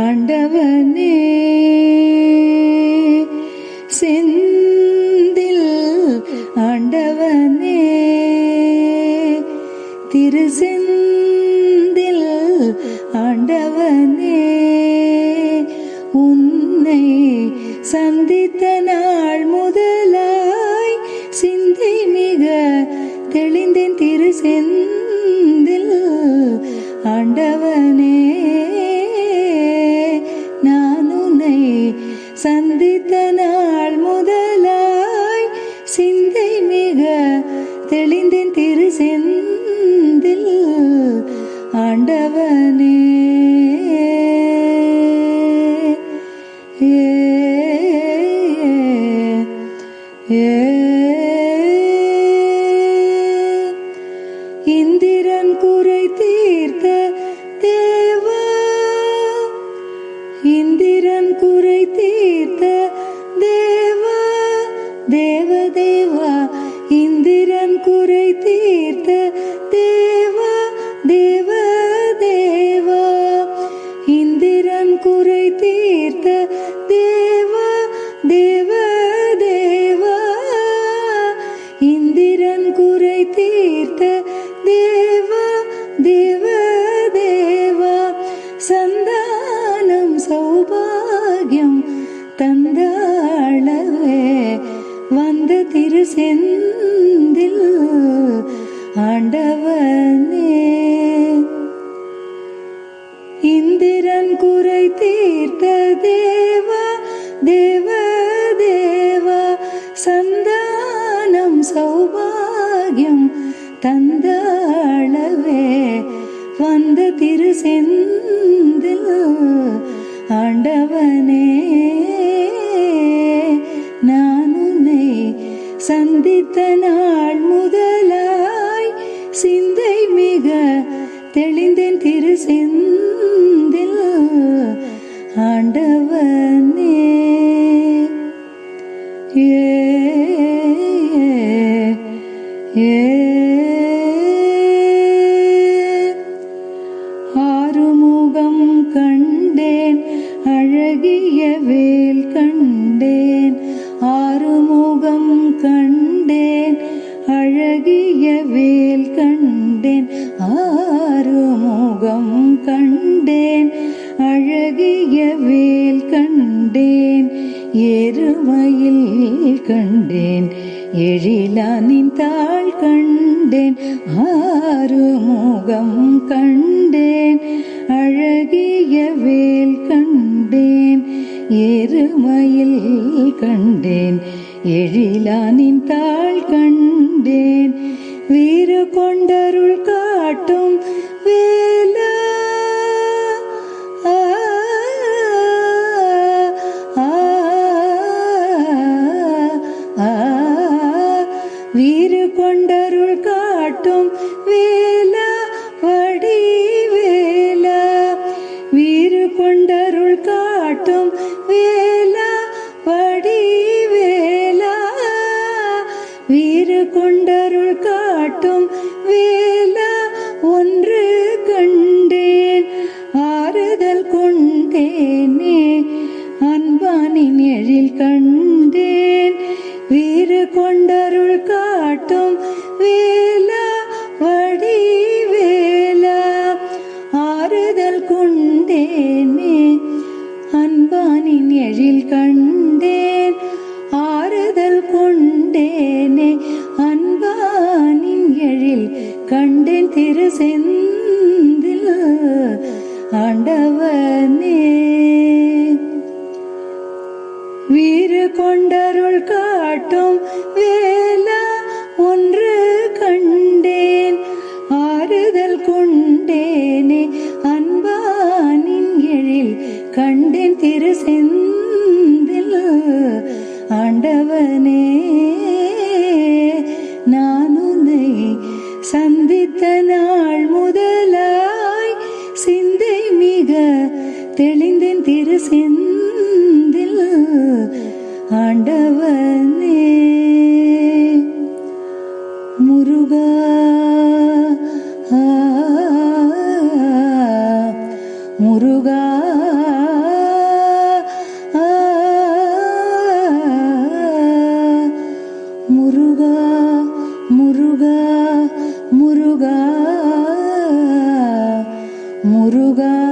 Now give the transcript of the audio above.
ஆண்டவனே செந்தில் ஆண்டவனே திரு செந்தில் ஆண்டவனே உன்னை சந்தித்த நாள் முதலாய் சிந்தை மிக தெளிந்தேன் திரு செந்தில் திரு செந்தில் ஆண்டவனே ஏ ஏ தந்த அளவே வந்த திரு செந்தில் ஆண்டவனே. இந்திரன் குறை தீர்த்த தேவா தேவ தேவா சந்தானம் சௌபாகியம் தந்த அளவே வந்த திரு செந்தில் ஆண்டவனே. சந்தித்த நாள் முதலாய் சிந்தை மிக தெளிந்தேன் திரு செந்தில் ஆண்டவனே ஏ ஏ ஆறுமுகம் கண்டேன் அழகியவே கண்டேன். எழிலானின் தாள் கண்டேன். ஆறுமுகம் கண்டேன். அழகிய வேல் கண்டேன். எருமையில் கண்டேன். எழிலானின் தாள் கண்டேன். வீறு கொண்டருள் காட்டும் வேல் காதல் கொண்டேனே அன்பானின் எழில் கண்டேன். வீர கொண்டருள் காட்டும் வேலா வடி வேலா. ஆறுதல் கொண்டேனே அன்பானின் எழில் கண்டேன். ஆறுதல் கொண்டேனே அன்பானின் எழில் கண்டேன். திரு செந்தில் காட்டும் வேல ஒன்று கண்டேன். ஆறுதல் கொண்டேனே அன்பானின் எழில் கண்டேன். திரு செந்தில் ஆண்டவனே நான் உன்னை சந்தித்த நாள் முதலாய் சிந்தை மிக தெளிந்தேன். திரு செந்தில் ஆண்டவனே முருகா முருகா முருகா முருகா முருகா முருகா.